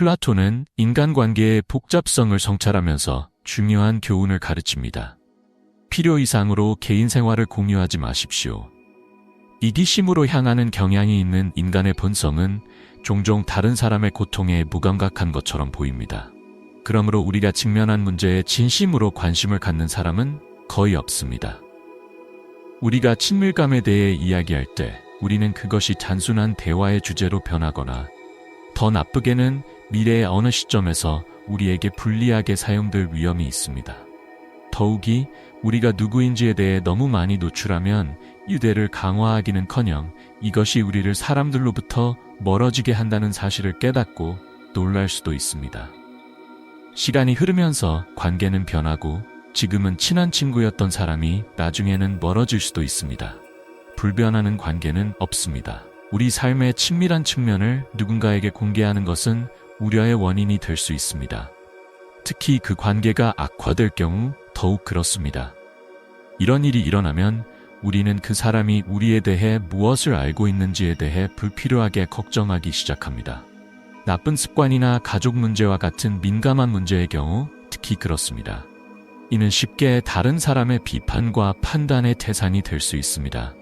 플라톤은 인간관계의 복잡성을 성찰하면서 중요한 교훈을 가르칩니다. 필요 이상으로 개인 생활을 공유하지 마십시오. 이기심으로 향하는 경향이 있는 인간의 본성은 종종 다른 사람의 고통에 무감각한 것처럼 보입니다. 그러므로 우리가 직면한 문제에 진심으로 관심을 갖는 사람은 거의 없습니다. 우리가 친밀감에 대해 이야기할 때 우리는 그것이 단순한 대화의 주제로 변하거나 더 나쁘게는 미래의 어느 시점에서 우리에게 불리하게 사용될 위험이 있습니다. 더욱이 우리가 누구인지에 대해 너무 많이 노출하면 유대를 강화하기는 커녕 이것이 우리를 사람들로부터 멀어지게 한다는 사실을 깨닫고 놀랄 수도 있습니다. 시간이 흐르면서 관계는 변하고 지금은 친한 친구였던 사람이 나중에는 멀어질 수도 있습니다. 불변하는 관계는 없습니다. 우리 삶의 친밀한 측면을 누군가에게 공개하는 것은 우려의 원인이 될 수 있습니다. 특히 그 관계가 악화될 경우 더욱 그렇습니다. 이런 일이 일어나면 우리는 그 사람이 우리에 대해 무엇을 알고 있는지에 대해 불필요하게 걱정하기 시작합니다. 나쁜 습관이나 가족 문제와 같은 민감한 문제의 경우 특히 그렇습니다. 이는 쉽게 다른 사람의 비판과 판단의 대상이 될 수 있습니다.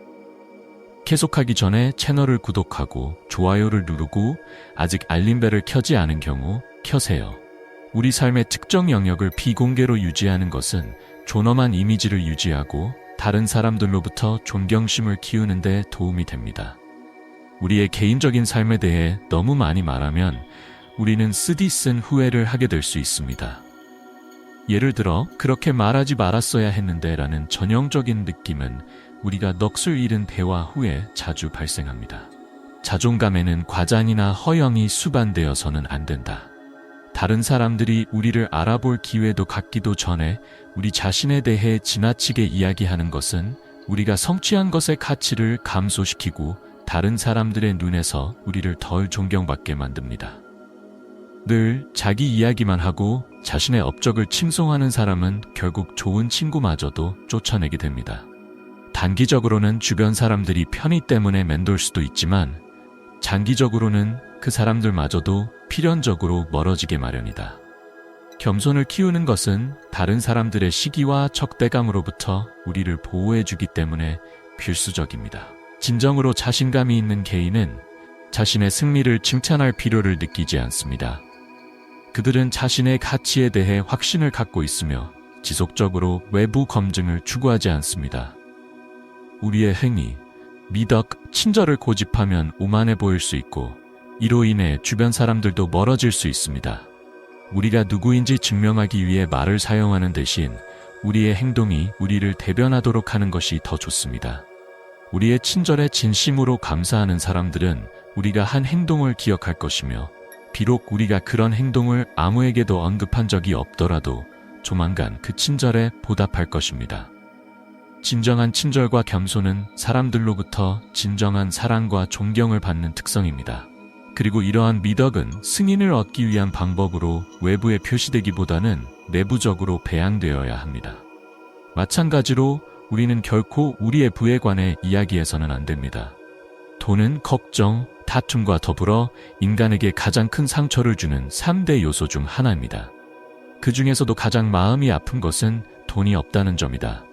계속하기 전에 채널을 구독하고 좋아요를 누르고 아직 알림벨을 켜지 않은 경우 켜세요. 우리 삶의 특정 영역을 비공개로 유지하는 것은 존엄한 이미지를 유지하고 다른 사람들로부터 존경심을 키우는 데 도움이 됩니다. 우리의 개인적인 삶에 대해 너무 많이 말하면 우리는 쓰디 쓴 후회를 하게 될 수 있습니다. 예를 들어 그렇게 말하지 말았어야 했는데 라는 전형적인 느낌은 우리가 넋을 잃은 대화 후에 자주 발생합니다. 자존감에는 과장이나 허영이 수반되어서는 안 된다. 다른 사람들이 우리를 알아볼 기회도 갖기도 전에 우리 자신에 대해 지나치게 이야기하는 것은 우리가 성취한 것의 가치를 감소시키고 다른 사람들의 눈에서 우리를 덜 존경받게 만듭니다. 늘 자기 이야기만 하고 자신의 업적을 칭송하는 사람은 결국 좋은 친구마저도 쫓아내게 됩니다. 단기적으로는 주변 사람들이 편의 때문에 맴돌 수도 있지만 장기적으로는 그 사람들마저도 필연적으로 멀어지게 마련이다. 겸손을 키우는 것은 다른 사람들의 시기와 적대감으로부터 우리를 보호해주기 때문에 필수적입니다. 진정으로 자신감이 있는 개인은 자신의 승리를 칭찬할 필요를 느끼지 않습니다. 그들은 자신의 가치에 대해 확신을 갖고 있으며 지속적으로 외부 검증을 추구하지 않습니다. 우리의 행위, 미덕, 친절을 고집하면 오만해 보일 수 있고 이로 인해 주변 사람들도 멀어질 수 있습니다. 우리가 누구인지 증명하기 위해 말을 사용하는 대신 우리의 행동이 우리를 대변하도록 하는 것이 더 좋습니다. 우리의 친절에 진심으로 감사하는 사람들은 우리가 한 행동을 기억할 것이며 비록 우리가 그런 행동을 아무에게도 언급한 적이 없더라도 조만간 그 친절에 보답할 것입니다. 진정한 친절과 겸손은 사람들로부터 진정한 사랑과 존경을 받는 특성입니다. 그리고 이러한 미덕은 승인을 얻기 위한 방법으로 외부에 표시되기보다는 내부적으로 배양되어야 합니다. 마찬가지로 우리는 결코 우리의 부에 관해 이야기해서는 안 됩니다. 돈은 걱정, 다툼과 더불어 인간에게 가장 큰 상처를 주는 3대 요소 중 하나입니다. 그 중에서도 가장 마음이 아픈 것은 돈이 없다는 점이다.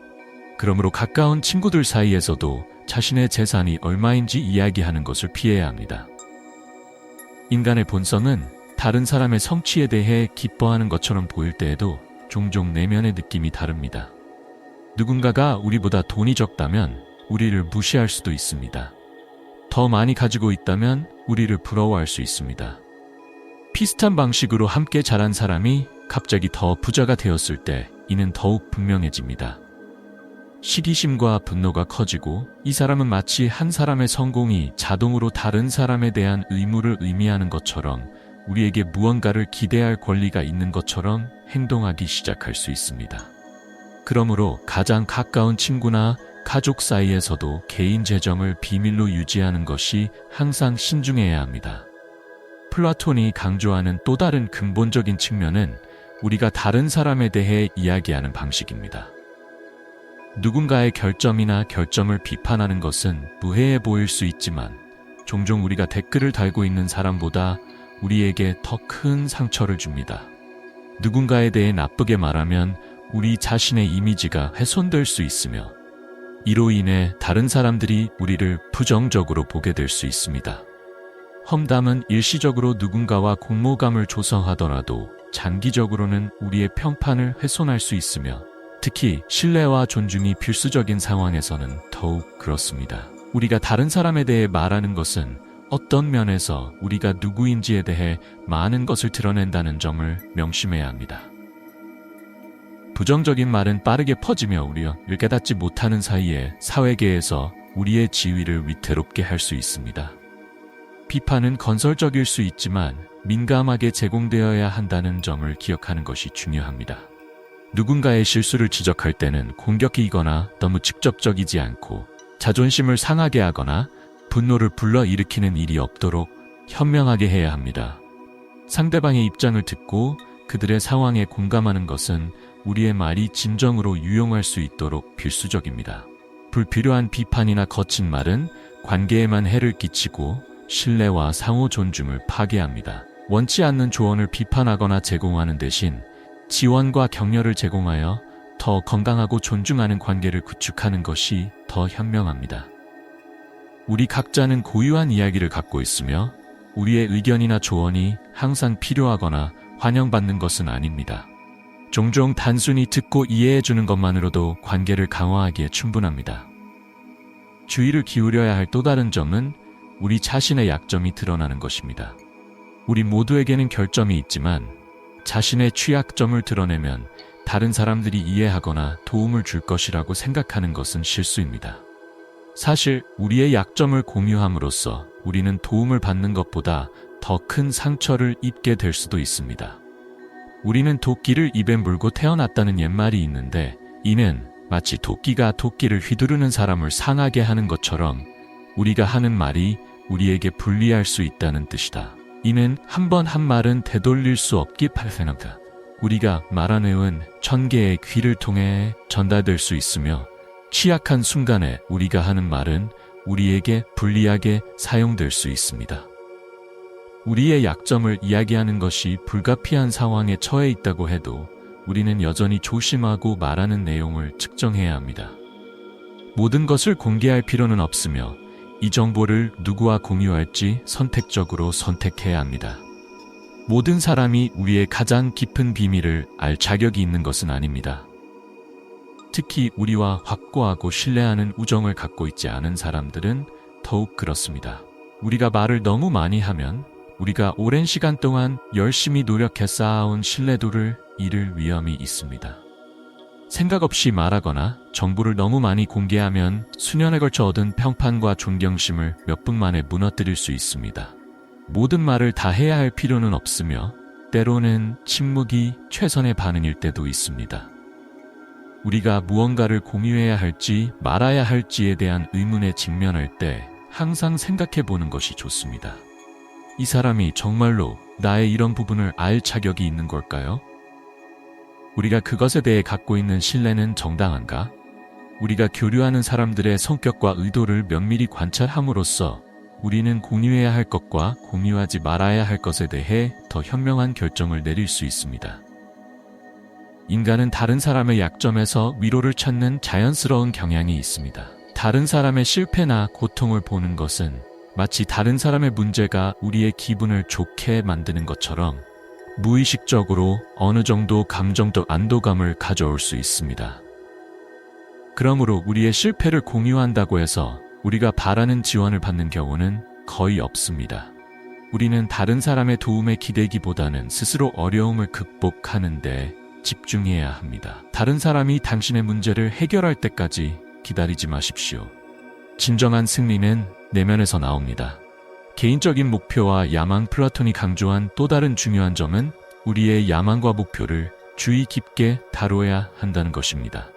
그러므로 가까운 친구들 사이에서도 자신의 재산이 얼마인지 이야기하는 것을 피해야 합니다. 인간의 본성은 다른 사람의 성취에 대해 기뻐하는 것처럼 보일 때에도 종종 내면의 느낌이 다릅니다. 누군가가 우리보다 돈이 적다면 우리를 무시할 수도 있습니다. 더 많이 가지고 있다면 우리를 부러워할 수 있습니다. 비슷한 방식으로 함께 자란 사람이 갑자기 더 부자가 되었을 때 이는 더욱 분명해집니다. 시기심과 분노가 커지고 이 사람은 마치 한 사람의 성공이 자동으로 다른 사람에 대한 의무를 의미하는 것처럼 우리에게 무언가를 기대할 권리가 있는 것처럼 행동하기 시작할 수 있습니다. 그러므로 가장 가까운 친구나 가족 사이에서도 개인 재정을 비밀로 유지하는 것이 항상 신중해야 합니다. 플라톤이 강조하는 또 다른 근본적인 측면은 우리가 다른 사람에 대해 이야기하는 방식입니다. 누군가의 결점이나 결점을 비판하는 것은 무해해 보일 수 있지만 종종 우리가 댓글을 달고 있는 사람보다 우리에게 더 큰 상처를 줍니다. 누군가에 대해 나쁘게 말하면 우리 자신의 이미지가 훼손될 수 있으며 이로 인해 다른 사람들이 우리를 부정적으로 보게 될 수 있습니다. 험담은 일시적으로 누군가와 공모감을 조성하더라도 장기적으로는 우리의 평판을 훼손할 수 있으며 특히 신뢰와 존중이 필수적인 상황에서는 더욱 그렇습니다. 우리가 다른 사람에 대해 말하는 것은 어떤 면에서 우리가 누구인지에 대해 많은 것을 드러낸다는 점을 명심해야 합니다. 부정적인 말은 빠르게 퍼지며 우리를 깨닫지 못하는 사이에 사회계에서 우리의 지위를 위태롭게 할 수 있습니다. 비판은 건설적일 수 있지만 민감하게 제공되어야 한다는 점을 기억하는 것이 중요합니다. 누군가의 실수를 지적할 때는 공격이거나 너무 직접적이지 않고 자존심을 상하게 하거나 분노를 불러일으키는 일이 없도록 현명하게 해야 합니다. 상대방의 입장을 듣고 그들의 상황에 공감하는 것은 우리의 말이 진정으로 유용할 수 있도록 필수적입니다. 불필요한 비판이나 거친 말은 관계에만 해를 끼치고 신뢰와 상호 존중을 파괴합니다. 원치 않는 조언을 비판하거나 제공하는 대신 지원과 격려를 제공하여 더 건강하고 존중하는 관계를 구축하는 것이 더 현명합니다. 우리 각자는 고유한 이야기를 갖고 있으며 우리의 의견이나 조언이 항상 필요하거나 환영받는 것은 아닙니다. 종종 단순히 듣고 이해해 주는 것만으로도 관계를 강화하기에 충분합니다. 주의를 기울여야 할 또 다른 점은 우리 자신의 약점이 드러나는 것입니다. 우리 모두에게는 결점이 있지만 자신의 취약점을 드러내면 다른 사람들이 이해하거나 도움을 줄 것이라고 생각하는 것은 실수입니다. 사실 우리의 약점을 공유함으로써 우리는 도움을 받는 것보다 더 큰 상처를 입게 될 수도 있습니다. 우리는 도끼를 입에 물고 태어났다는 옛말이 있는데 이는 마치 도끼가 도끼를 휘두르는 사람을 상하게 하는 것처럼 우리가 하는 말이 우리에게 불리할 수 있다는 뜻이다. 이는 한번한 말은 되돌릴 수 없기 발생한다. 우리가 말하는 천 개의 귀를 통해 전달될 수 있으며 취약한 순간에 우리가 하는 말은 우리에게 불리하게 사용될 수 있습니다. 우리의 약점을 이야기하는 것이 불가피한 상황에 처해 있다고 해도 우리는 여전히 조심하고 말하는 내용을 측정해야 합니다. 모든 것을 공개할 필요는 없으며 이 정보를 누구와 공유할지 선택적으로 선택해야 합니다. 모든 사람이 우리의 가장 깊은 비밀을 알 자격이 있는 것은 아닙니다. 특히 우리와 확고하고 신뢰하는 우정을 갖고 있지 않은 사람들은 더욱 그렇습니다. 우리가 말을 너무 많이 하면 우리가 오랜 시간 동안 열심히 노력해 쌓아온 신뢰도를 잃을 위험이 있습니다. 생각 없이 말하거나 정보를 너무 많이 공개하면 수년에 걸쳐 얻은 평판과 존경심을 몇 분 만에 무너뜨릴 수 있습니다. 모든 말을 다 해야 할 필요는 없으며 때로는 침묵이 최선의 반응일 때도 있습니다. 우리가 무언가를 공유해야 할지 말아야 할지에 대한 의문에 직면할 때 항상 생각해 보는 것이 좋습니다. 이 사람이 정말로 나의 이런 부분을 알 자격이 있는 걸까요? 우리가 그것에 대해 갖고 있는 신뢰는 정당한가? 우리가 교류하는 사람들의 성격과 의도를 면밀히 관찰함으로써 우리는 공유해야 할 것과 공유하지 말아야 할 것에 대해 더 현명한 결정을 내릴 수 있습니다. 인간은 다른 사람의 약점에서 위로를 찾는 자연스러운 경향이 있습니다. 다른 사람의 실패나 고통을 보는 것은 마치 다른 사람의 문제가 우리의 기분을 좋게 만드는 것처럼 무의식적으로 어느 정도 감정적 안도감을 가져올 수 있습니다. 그러므로 우리의 실패를 공유한다고 해서 우리가 바라는 지원을 받는 경우는 거의 없습니다. 우리는 다른 사람의 도움에 기대기보다는 스스로 어려움을 극복하는데 집중해야 합니다. 다른 사람이 당신의 문제를 해결할 때까지 기다리지 마십시오. 진정한 승리는 내면에서 나옵니다. 개인적인 목표와 야망 플라톤이 강조한 또 다른 중요한 점은 우리의 야망과 목표를 주의 깊게 다뤄야 한다는 것입니다.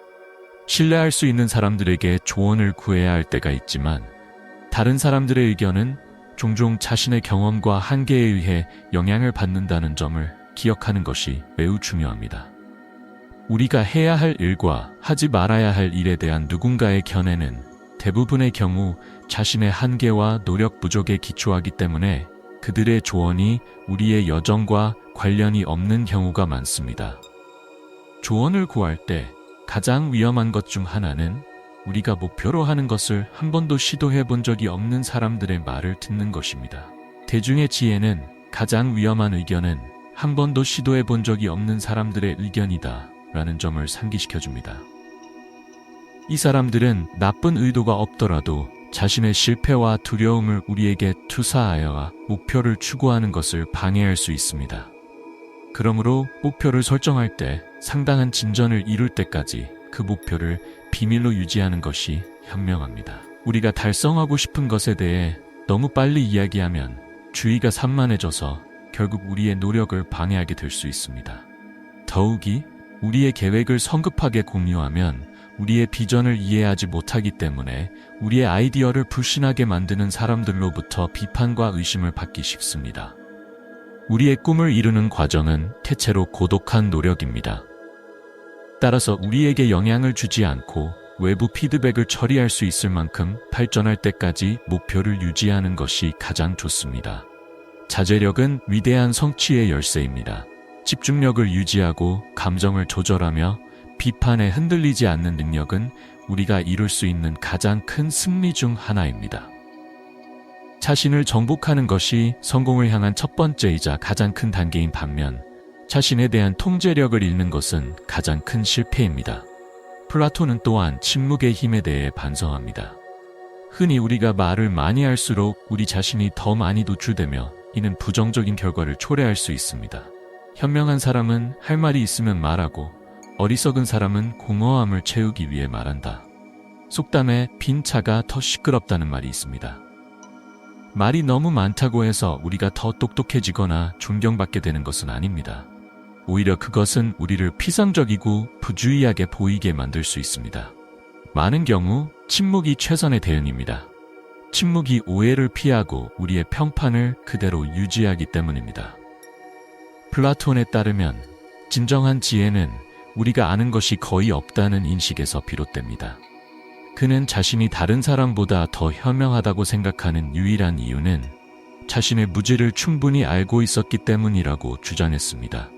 신뢰할 수 있는 사람들에게 조언을 구해야 할 때가 있지만 다른 사람들의 의견은 종종 자신의 경험과 한계에 의해 영향을 받는다는 점을 기억하는 것이 매우 중요합니다. 우리가 해야 할 일과 하지 말아야 할 일에 대한 누군가의 견해는 대부분의 경우 자신의 한계와 노력 부족에 기초하기 때문에 그들의 조언이 우리의 여정과 관련이 없는 경우가 많습니다. 조언을 구할 때 가장 위험한 것 중 하나는 우리가 목표로 하는 것을 한 번도 시도해 본 적이 없는 사람들의 말을 듣는 것입니다. 대중의 지혜는 가장 위험한 의견은 한 번도 시도해 본 적이 없는 사람들의 의견이다 라는 점을 상기시켜 줍니다. 이 사람들은 나쁜 의도가 없더라도 자신의 실패와 두려움을 우리에게 투사하여 목표를 추구하는 것을 방해할 수 있습니다. 그러므로 목표를 설정할 때 상당한 진전을 이룰 때까지 그 목표를 비밀로 유지하는 것이 현명합니다. 우리가 달성하고 싶은 것에 대해 너무 빨리 이야기하면 주의가 산만해져서 결국 우리의 노력을 방해하게 될 수 있습니다. 더욱이 우리의 계획을 성급하게 공유하면 우리의 비전을 이해하지 못하기 때문에 우리의 아이디어를 불신하게 만드는 사람들로부터 비판과 의심을 받기 쉽습니다. 우리의 꿈을 이루는 과정은 대체로 고독한 노력입니다. 따라서 우리에게 영향을 주지 않고 외부 피드백을 처리할 수 있을 만큼 발전할 때까지 목표를 유지하는 것이 가장 좋습니다. 자제력은 위대한 성취의 열쇠입니다. 집중력을 유지하고 감정을 조절하며 비판에 흔들리지 않는 능력은 우리가 이룰 수 있는 가장 큰 승리 중 하나입니다. 자신을 정복하는 것이 성공을 향한 첫 번째이자 가장 큰 단계인 반면 자신에 대한 통제력을 잃는 것은 가장 큰 실패입니다. 플라톤은 또한 침묵의 힘에 대해 반성합니다. 흔히 우리가 말을 많이 할수록 우리 자신이 더 많이 노출되며 이는 부정적인 결과를 초래할 수 있습니다. 현명한 사람은 할 말이 있으면 말하고 어리석은 사람은 공허함을 채우기 위해 말한다. 속담에 빈 차가 더 시끄럽다는 말이 있습니다. 말이 너무 많다고 해서 우리가 더 똑똑해지거나 존경받게 되는 것은 아닙니다. 오히려 그것은 우리를 피상적이고 부주의하게 보이게 만들 수 있습니다. 많은 경우 침묵이 최선의 대응입니다. 침묵이 오해를 피하고 우리의 평판을 그대로 유지하기 때문입니다. 플라톤에 따르면 진정한 지혜는 우리가 아는 것이 거의 없다는 인식에서 비롯됩니다. 그는 자신이 다른 사람보다 더 현명하다고 생각하는 유일한 이유는 자신의 무지를 충분히 알고 있었기 때문이라고 주장했습니다.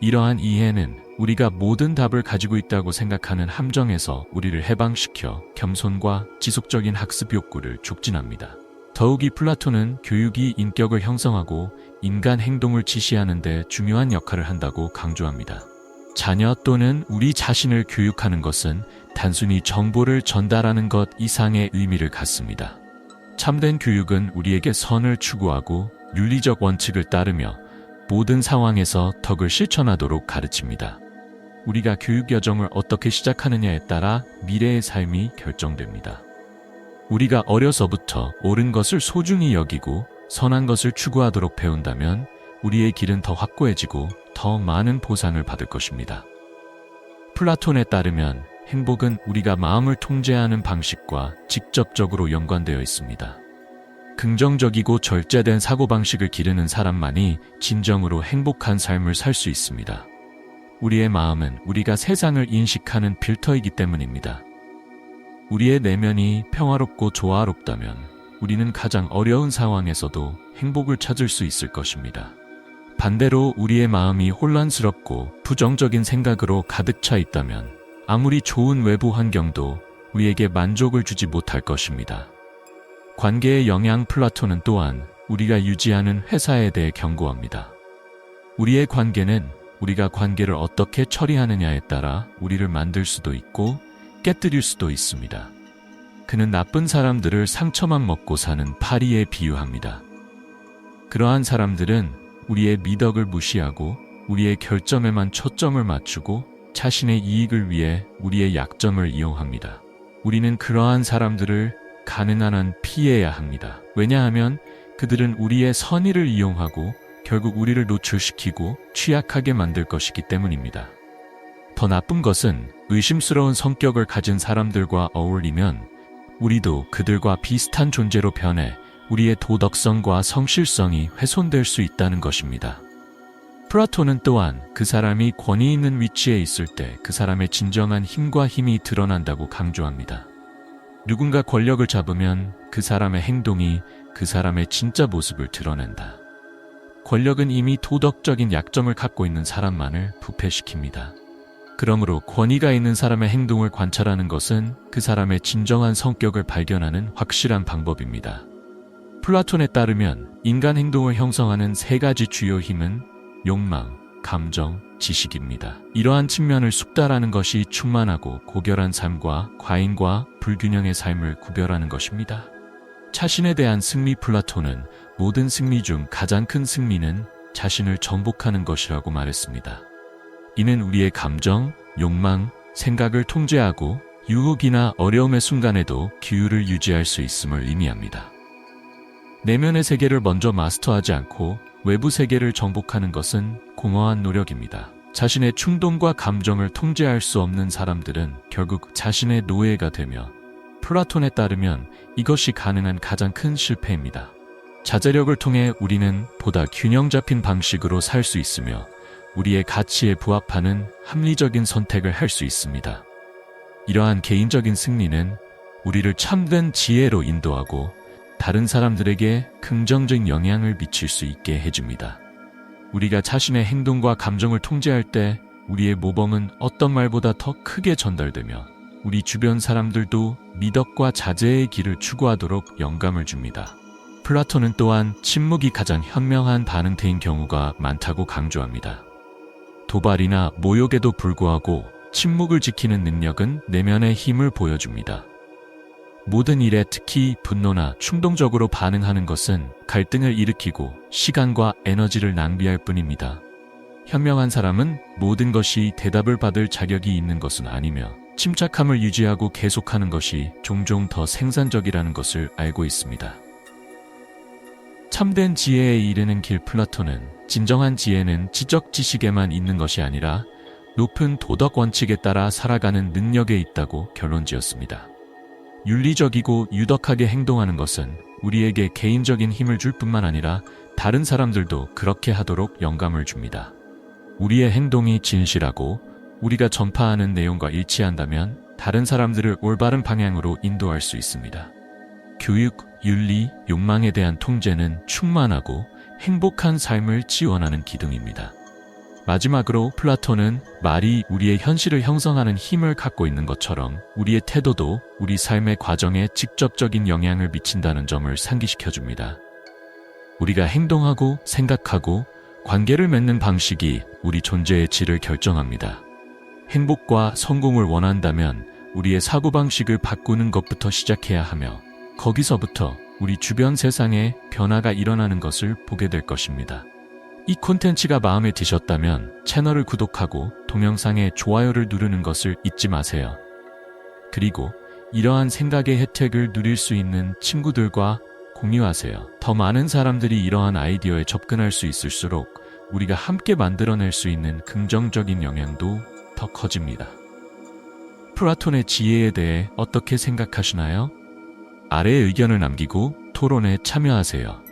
이러한 이해는 우리가 모든 답을 가지고 있다고 생각하는 함정에서 우리를 해방시켜 겸손과 지속적인 학습 욕구를 촉진합니다. 더욱이 플라톤은 교육이 인격을 형성하고 인간 행동을 지시하는 데 중요한 역할을 한다고 강조합니다. 자녀 또는 우리 자신을 교육하는 것은 단순히 정보를 전달하는 것 이상의 의미를 갖습니다. 참된 교육은 우리에게 선을 추구하고 윤리적 원칙을 따르며 모든 상황에서 덕을 실천하도록 가르칩니다. 우리가 교육 여정을 어떻게 시작하느냐에 따라 미래의 삶이 결정됩니다. 우리가 어려서부터 옳은 것을 소중히 여기고 선한 것을 추구하도록 배운다면 우리의 길은 더 확고해지고 더 많은 보상을 받을 것입니다. 플라톤에 따르면 행복은 우리가 마음을 통제하는 방식과 직접적으로 연관되어 있습니다. 긍정적이고 절제된 사고방식을 기르는 사람만이 진정으로 행복한 삶을 살 수 있습니다. 우리의 마음은 우리가 세상을 인식하는 필터이기 때문입니다. 우리의 내면이 평화롭고 조화롭다면 우리는 가장 어려운 상황에서도 행복을 찾을 수 있을 것입니다. 반대로 우리의 마음이 혼란스럽고 부정적인 생각으로 가득 차 있다면 아무리 좋은 외부 환경도 우리에게 만족을 주지 못할 것입니다. 관계의 영향 플라톤은 또한 우리가 유지하는 회사에 대해 경고합니다. 우리의 관계는 우리가 관계를 어떻게 처리하느냐에 따라 우리를 만들 수도 있고 깨뜨릴 수도 있습니다. 그는 나쁜 사람들을 상처만 먹고 사는 파리에 비유합니다. 그러한 사람들은 우리의 미덕을 무시하고 우리의 결점에만 초점을 맞추고 자신의 이익을 위해 우리의 약점을 이용합니다. 우리는 그러한 사람들을 가능한 한 피해야 합니다. 왜냐하면 그들은 우리의 선의를 이용하고 결국 우리를 노출시키고 취약하게 만들 것이기 때문입니다. 더 나쁜 것은 의심스러운 성격을 가진 사람들과 어울리면 우리도 그들과 비슷한 존재로 변해 우리의 도덕성과 성실성이 훼손될 수 있다는 것입니다. 플라톤은 또한 그 사람이 권위 있는 위치에 있을 때 그 사람의 진정한 힘과 힘이 드러난다고 강조합니다. 누군가 권력을 잡으면 그 사람의 행동이 그 사람의 진짜 모습을 드러낸다. 권력은 이미 도덕적인 약점을 갖고 있는 사람만을 부패시킵니다. 그러므로 권위가 있는 사람의 행동을 관찰하는 것은 그 사람의 진정한 성격을 발견하는 확실한 방법입니다. 플라톤에 따르면 인간 행동을 형성하는 세 가지 주요 힘은 욕망, 감정, 지식입니다. 이러한 측면을 숙달하는 것이 충만하고 고결한 삶과 과잉과 불균형의 삶을 구별하는 것입니다. 자신에 대한 승리 플라톤은 모든 승리 중 가장 큰 승리는 자신을 정복하는 것이라고 말했습니다. 이는 우리의 감정, 욕망, 생각을 통제하고 유혹이나 어려움의 순간에도 기율을 유지할 수 있음을 의미합니다. 내면의 세계를 먼저 마스터하지 않고 외부 세계를 정복하는 것은 공허한 노력입니다. 자신의 충동과 감정을 통제할 수 없는 사람들은 결국 자신의 노예가 되며 플라톤에 따르면 이것이 가능한 가장 큰 실패입니다. 자제력을 통해 우리는 보다 균형 잡힌 방식으로 살 수 있으며 우리의 가치에 부합하는 합리적인 선택을 할 수 있습니다. 이러한 개인적인 승리는 우리를 참된 지혜로 인도하고 다른 사람들에게 긍정적 영향을 미칠 수 있게 해줍니다. 우리가 자신의 행동과 감정을 통제할 때 우리의 모범은 어떤 말보다 더 크게 전달되며 우리 주변 사람들도 미덕과 자제의 길을 추구하도록 영감을 줍니다. 플라톤은 또한 침묵이 가장 현명한 반응태인 경우가 많다고 강조합니다. 도발이나 모욕에도 불구하고 침묵을 지키는 능력은 내면의 힘을 보여줍니다. 모든 일에 특히 분노나 충동적으로 반응하는 것은 갈등을 일으키고 시간과 에너지를 낭비할 뿐입니다. 현명한 사람은 모든 것이 대답을 받을 자격이 있는 것은 아니며 침착함을 유지하고 계속하는 것이 종종 더 생산적이라는 것을 알고 있습니다. 참된 지혜에 이르는 길 플라톤은 진정한 지혜는 지적 지식에만 있는 것이 아니라 높은 도덕 원칙에 따라 살아가는 능력에 있다고 결론 지었습니다. 윤리적이고 유덕하게 행동하는 것은 우리에게 개인적인 힘을 줄 뿐만 아니라 다른 사람들도 그렇게 하도록 영감을 줍니다. 우리의 행동이 진실하고 우리가 전파하는 내용과 일치한다면 다른 사람들을 올바른 방향으로 인도할 수 있습니다. 교육, 윤리, 욕망에 대한 통제는 충만하고 행복한 삶을 지원하는 기둥입니다. 마지막으로 플라톤은 말이 우리의 현실을 형성하는 힘을 갖고 있는 것처럼 우리의 태도도 우리 삶의 과정에 직접적인 영향을 미친다는 점을 상기시켜 줍니다. 우리가 행동하고 생각하고 관계를 맺는 방식이 우리 존재의 질을 결정합니다. 행복과 성공을 원한다면 우리의 사고방식을 바꾸는 것부터 시작해야 하며 거기서부터 우리 주변 세상에 변화가 일어나는 것을 보게 될 것입니다. 이 콘텐츠가 마음에 드셨다면 채널을 구독하고 동영상에 좋아요를 누르는 것을 잊지 마세요. 그리고 이러한 생각의 혜택을 누릴 수 있는 친구들과 공유하세요. 더 많은 사람들이 이러한 아이디어에 접근할 수 있을수록 우리가 함께 만들어낼 수 있는 긍정적인 영향도 더 커집니다. 플라톤의 지혜에 대해 어떻게 생각하시나요? 아래에 의견을 남기고 토론에 참여하세요.